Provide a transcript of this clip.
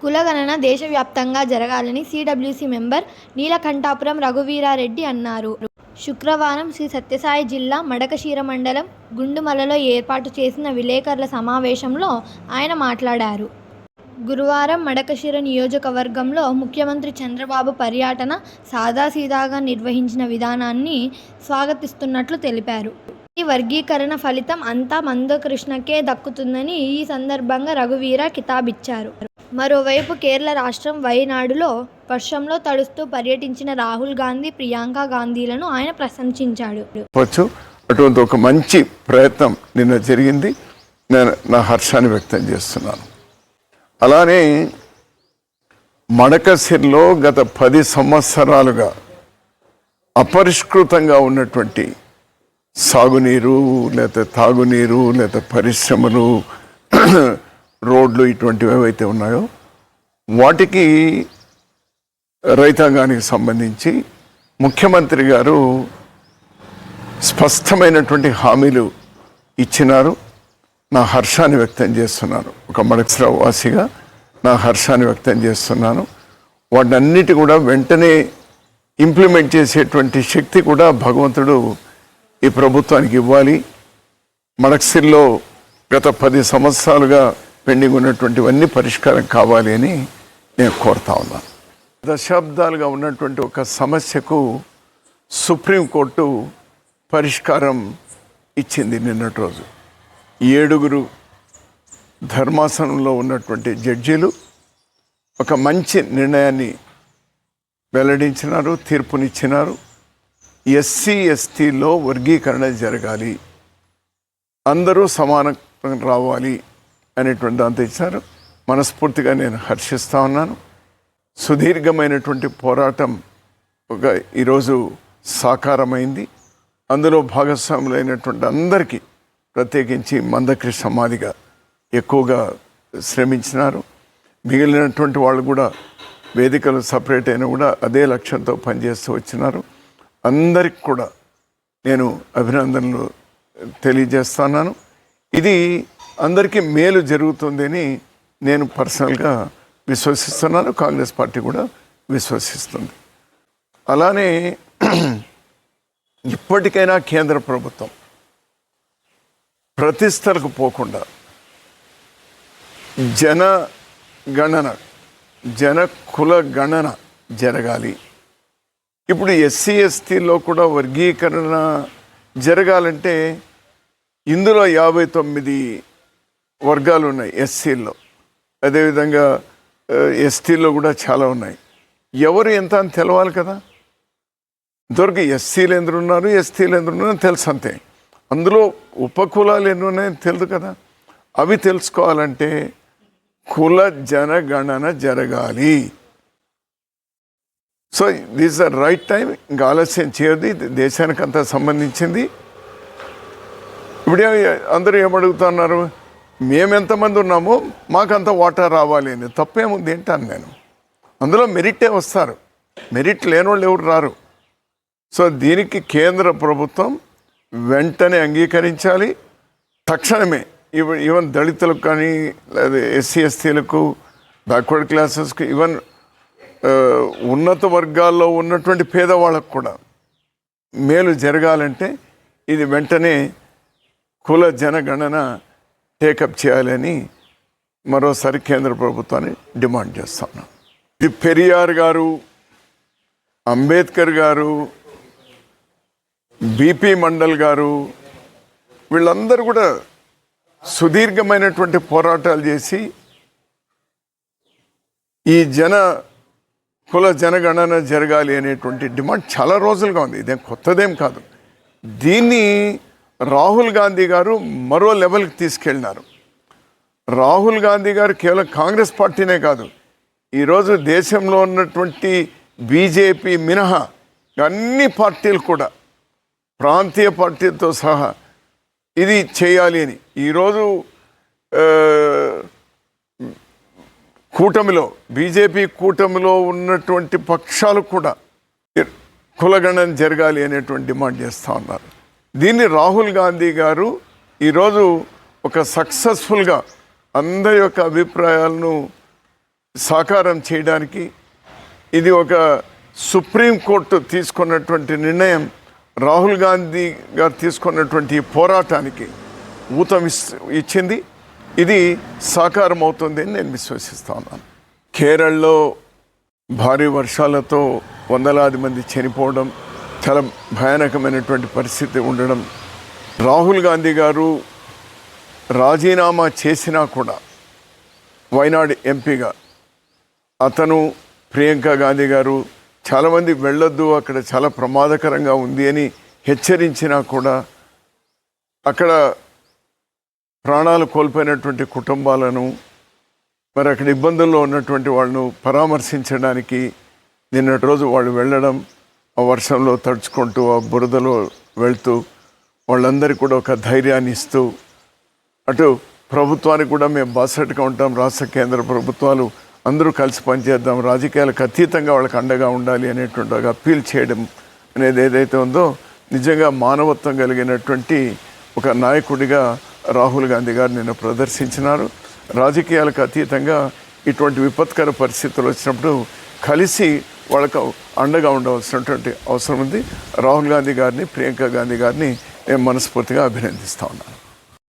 కులగణన దేశవ్యాప్తంగా జరగాలని సిడబ్ల్యూసి మెంబర్ నీలకంఠాపురం రఘువీరారెడ్డి అన్నారు. శుక్రవారం శ్రీ సత్యసాయి జిల్లా మడకశీర మండలం గుండుమలలో ఏర్పాటు చేసిన విలేకరుల సమావేశంలో ఆయన మాట్లాడారు. గురువారం మడకశిర నియోజకవర్గంలో ముఖ్యమంత్రి చంద్రబాబు పర్యటన సాదాసీదాగా నిర్వహించిన విధానాన్ని స్వాగతిస్తున్నట్లు తెలిపారు. ఈ వర్గీకరణ ఫలితం అంతా మందకృష్ణకే దక్కుతుందని ఈ సందర్భంగా రఘువీర కితాబిచ్చారు. మరోవైపు కేరళ రాష్ట్రం వయనాడులో వర్షంలో తడుస్తూ పర్యటించిన రాహుల్ గాంధీ, ప్రియాంక గాంధీలను ఆయన ప్రశంసించాడు. అటువంటి ఒక మంచి ప్రయత్నం నిన్న జరిగింది. నేను నా హర్షాన్ని వ్యక్తం చేస్తున్నాను. అలానే మడకసిర్లో గత పది సంవత్సరాలుగా అపరిష్కృతంగా ఉన్నటువంటి సాగునీరు లేకపోతే తాగునీరు లేకపోతే పరిశ్రమలు రోడ్లు ఇటువంటివి ఏవైతే ఉన్నాయో వాటికి రైతాంగానికి సంబంధించి ముఖ్యమంత్రి గారు స్పష్టమైనటువంటి హామీలు ఇచ్చినారు. నా హర్షాన్ని వ్యక్తం చేస్తున్నాను. ఒక మడక్సరావు వాసిగా నా హర్షాన్ని వ్యక్తం చేస్తున్నాను. వాటన్నిటి కూడా వెంటనే ఇంప్లిమెంట్ చేసేటువంటి శక్తి కూడా భగవంతుడు ఈ ప్రభుత్వానికి ఇవ్వాలి. మడక్సిల్లో గత పది సంవత్సరాలుగా పెండింగ్ ఉన్నటువంటివన్నీ పరిష్కారం కావాలి అని నేను కోరుతా ఉన్నాను. దశాబ్దాలుగా ఉన్నటువంటి ఒక సమస్యకు సుప్రీంకోర్టు పరిష్కారం ఇచ్చింది నిన్నటి రోజు. ఏడుగురు ధర్మాసనంలో ఉన్నటువంటి జడ్జీలు ఒక మంచి నిర్ణయాన్ని వెల్లడించినారు తీర్పునిచ్చినారు. ఎస్సీ ఎస్టీలో వర్గీకరణ జరగాలి. అందరూ సమానం రావాలి. అనేటువంటి దాంతో ఇచ్చారు. మనస్ఫూర్తిగా నేను హర్షిస్తూ ఉన్నాను. సుదీర్ఘమైనటువంటి పోరాటం ఒక ఈరోజు సాకారమైంది. అందులో భాగస్వాములైనటువంటి అందరికీ ప్రత్యేకించి మందకృష్ణ మాదిగా ఎక్కువగా శ్రమించినారు. మిగిలినటువంటి వాళ్ళు కూడా వేదికలు సపరేట్ అయినా కూడా అదే లక్ష్యంతో పనిచేస్తూ వచ్చినారు. అందరికి కూడా నేను అభినందనలు తెలియజేస్తున్నాను ఇది అందరికీ మేలు జరుగుతుందని నేను పర్సనల్గా విశ్వసిస్తున్నాను. కాంగ్రెస్ పార్టీ కూడా విశ్వసిస్తుంది. అలానే ఇప్పటికైనా కేంద్ర ప్రభుత్వం ప్రతిష్టలకు పోకుండా జన గణన జన కుల గణన జరగాలి. ఇప్పుడు ఎస్సీ ఎస్టీలో కూడా వర్గీకరణ జరగాలంటే ఇందులో యాభై తొమ్మిది వర్గాలు ఉన్నాయి ఎస్సీల్లో. అదేవిధంగా ఎస్టీలో కూడా చాలా ఉన్నాయి. ఎవరు ఎంత అని తెలవాలి కదా? ఇంతవరకు ఎస్సీలు ఎందరు ఉన్నారు ఎస్టీలు ఎందరు ఉన్నారో తెలుసు అంతే. అందులో ఉపకులాలు ఎన్ని ఉన్నాయని తెలుదు కదా? అవి తెలుసుకోవాలంటే కుల జనగణన జరగాలి. So this the right time ఇంకా ఆలస్యం చేయదు దేశానికి అంతా సంబంధించింది. ఇప్పుడు అందరూ ఏమడుగుతున్నారు? మేమెంతమంది ఉన్నామో మాకంత వాటర్ రావాలి అని. తప్పేముంది ఏంటాను నేను. అందులో మెరిటే వస్తారు. మెరిట్ లేనోళ్ళు ఎవరు రారు. సో దీనికి కేంద్ర ప్రభుత్వం వెంటనే అంగీకరించాలి. తక్షణమే ఈవెన్ ఈవెన్ దళితులకు కానీ లేదా ఎస్సీ ఎస్టీలకు బ్యాక్వర్డ్ క్లాసెస్కి ఈవెన్ ఉన్నత వర్గాల్లో ఉన్నటువంటి పేదవాళ్ళకు కూడా మేలు జరగాలంటే ఇది వెంటనే కుల జనగణన టేకప్ చేయాలని మరోసారి కేంద్ర ప్రభుత్వాన్ని డిమాండ్ చేస్తాను. ఇది పెరియార్ గారు అంబేద్కర్ గారు బీపీ మండల్ గారు వీళ్ళందరూ కూడా సుదీర్ఘమైనటువంటి పోరాటాలు చేసి ఈ జన కుల జనగణన జరగాలి అనేటువంటి డిమాండ్ చాలా రోజులుగా ఉంది. ఇదేం కొత్తదేం కాదు. దీన్ని రాహుల్ గాంధీ గారు మరో లెవెల్కి తీసుకెళ్ళినారు. రాహుల్ గాంధీ గారు కేవలం కాంగ్రెస్ పార్టీనే కాదు ఈరోజు దేశంలో ఉన్నటువంటి బీజేపీ మినహా అన్ని పార్టీలు కూడా ప్రాంతీయ పార్టీలతో సహా ఇది చేయాలి అని. ఈరోజు కూటమిలో బీజేపీ కూటమిలో ఉన్నటువంటి పక్షాలు కూడా కులగణన జరగాలి అనేటువంటి డిమాండ్ చేస్తూ ఉన్నారు. దీన్ని రాహుల్ గాంధీ గారు ఈరోజు ఒక సక్సెస్ఫుల్గా అందరి యొక్క అభిప్రాయాలను సాకారం చేయడానికి ఇది ఒక సుప్రీంకోర్టు తీసుకున్నటువంటి నిర్ణయం రాహుల్ గాంధీ గారు తీసుకున్నటువంటి పోరాటానికి ఊతం ఇచ్చింది. ఇది సాకారం అవుతుంది అని నేను విశ్వసిస్తా ఉన్నాను. కేరళలో భారీ వర్షాలతో వందలాది మంది చనిపోవడం చాలా భయానకమైనటువంటి పరిస్థితి ఉండడం. రాహుల్ గాంధీ గారు రాజీనామా చేసినా కూడా వైనాడ్ ఎంపీగా అతను ప్రియాంక గాంధీ గారు చాలామంది వెళ్ళొద్దు అక్కడ చాలా ప్రమాదకరంగా ఉంది అని హెచ్చరించినా కూడా అక్కడ ప్రాణాలు కోల్పోయినటువంటి కుటుంబాలను మరి అక్కడ ఇబ్బందుల్లో ఉన్నటువంటి వాళ్ళను పరామర్శించడానికి నిన్నటి రోజు వాళ్ళు వెళ్ళడం ఆ వర్షంలో తడుచుకుంటూ ఆ బురదలో వెళ్తూ వాళ్ళందరికీ కూడా ఒక ధైర్యాన్ని ఇస్తూ అటు ప్రభుత్వానికి కూడా మేము బాసటగా ఉంటాం. రాష్ట్ర కేంద్ర ప్రభుత్వాలు అందరూ కలిసి పనిచేద్దాం. రాజకీయాలకు అతీతంగా వాళ్ళకి అండగా ఉండాలి అనేటువంటి ఒక అప్పీల్ చేయడం అనేది ఏదైతే ఉందో నిజంగా మానవత్వం కలిగినటువంటి ఒక నాయకుడిగా రాహుల్ గాంధీ గారు నిన్న ప్రదర్శించినారు. రాజకీయాలకు అతీతంగా ఇటువంటి విపత్కర పరిస్థితులు వచ్చినప్పుడు కలిసి వాళ్ళకు అండగా ఉండవలసినటువంటి అవసరం ఉంది. రాహుల్ గాంధీ గారిని ప్రియాంక గాంధీ గారిని నేను మనస్ఫూర్తిగా అభినందిస్తా ఉన్నాను.